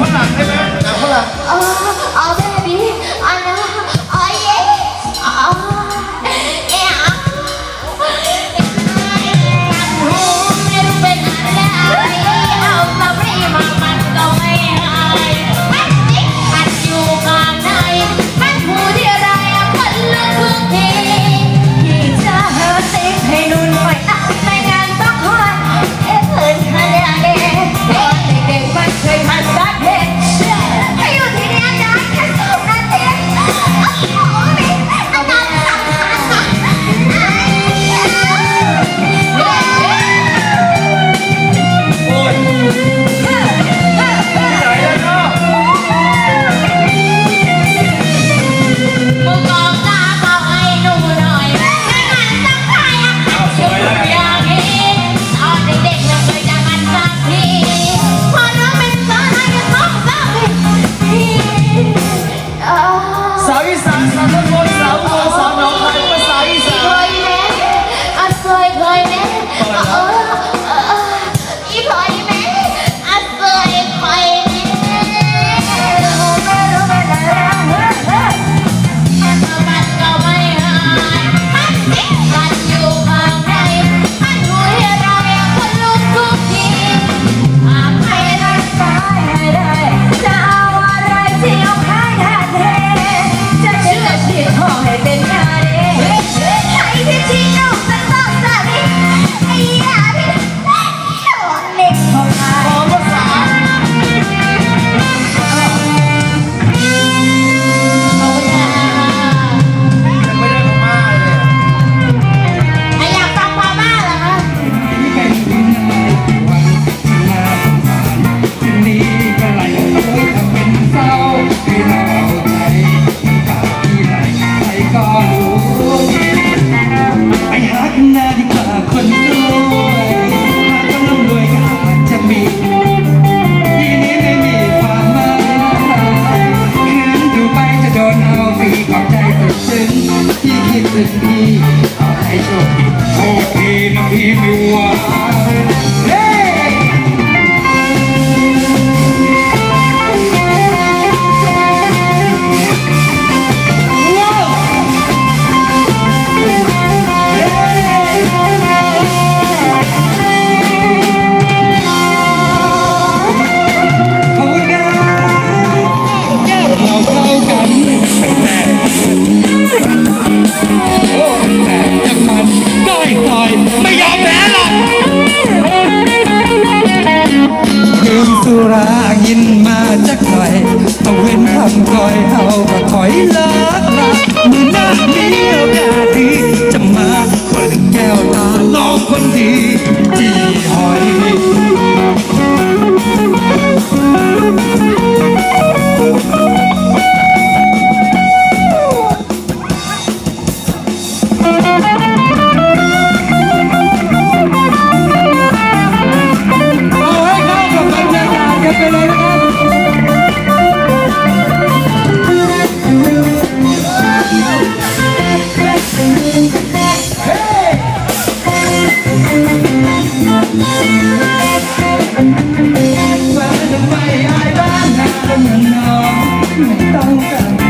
我打开门 sen higitin di ay no okay na himiwa hey! mình nó mình tao càng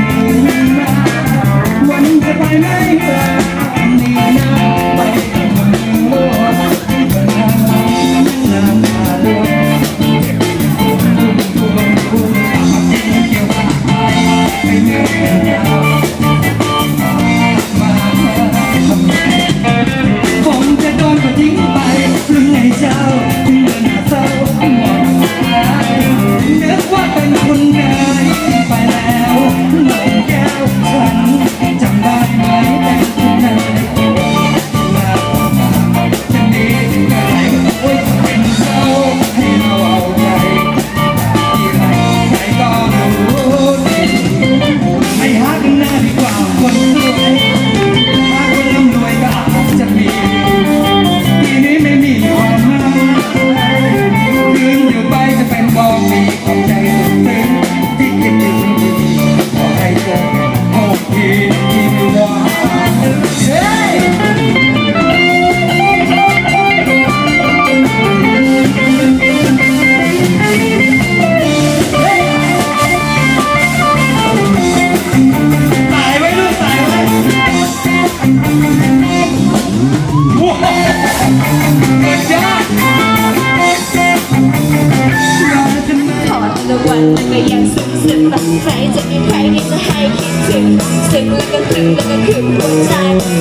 วันมันก็ยังซึ้งซึ้งแบบใคจะมีใครที่จะให้คิดถึงซึ้แล้วก็ซึ้แล้วก็ถึงหัวใจ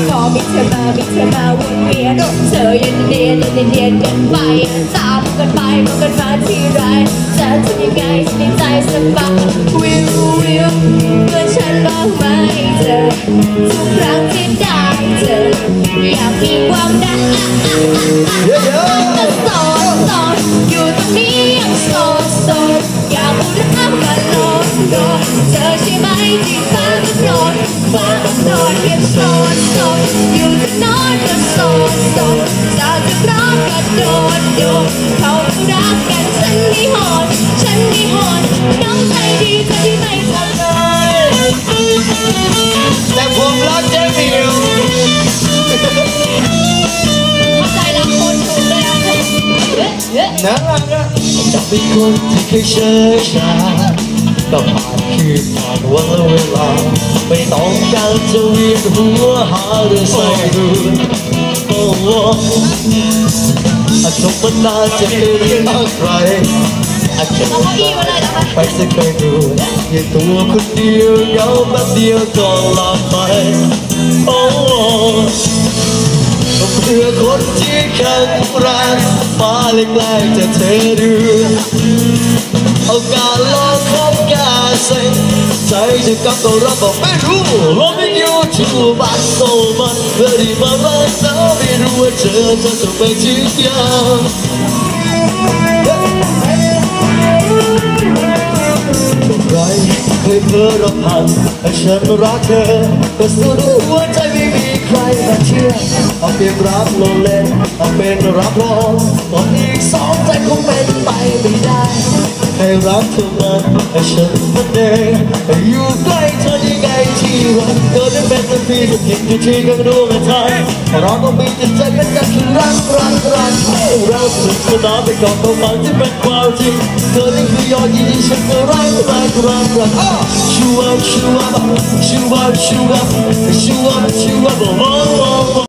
ขอมีเธอมามีเธอมาวนเวียนเธออยู่เดียนเดีนเดียนกันไปตามกันไปมองกันมาทีไรจะทำยังไงในใจสบายวิววิ บอกไม่เจอทุกครั้งที่ได้เจออยากมีความรัก เป็นคนที่เคยเชื่อชาก็ผ่านคืนผ่านวันและเวลา ไม่ต้องการจะเวียนหัวหาเรื่องใส่ดูโอ้โหอาจบมานาจะเป็นเรื่องอะไรอาจจะไปสักเคยดูอยู่ตัวคนเดียวเหงาแป๊บเดียวก็หลับไปโอ้ เพื่อคนที่แข็งแรงฟ้าเล็กๆจะเธอดูเอาการลองคบกันสิใจจะกับตัวราบอกไม่รู้ Loving you too much so much เพื่อที่มารักษาไม่รู้ว่าเธอจะส่งไปที่ยังใครเคยเพ้อรำพันให้ฉันรักเธอแต่สุดหัวใจไม่มี มาเชื่อเอาเปรียบรับโลเลนเอาเป็นรับรองตอนอีกสองใจคงเป็นไปไม่ได้ ให้รักเธอมันให้ฉันมันเองอยู่ใกล้เธอยังไงที่รักเธอได้เป็นสักทีสักทีกี่ทีก็รู้ไม่ทันเราต้องมีจิตใจเป็นกันคือรักรักรักเราสนุกสนานไปกับความฝันที่เป็นความจริงเธอนี่คือยอดยินดีฉันก็รักรักรักรักอะชูวับชูวับชูวับชูวับชูวับชูวับ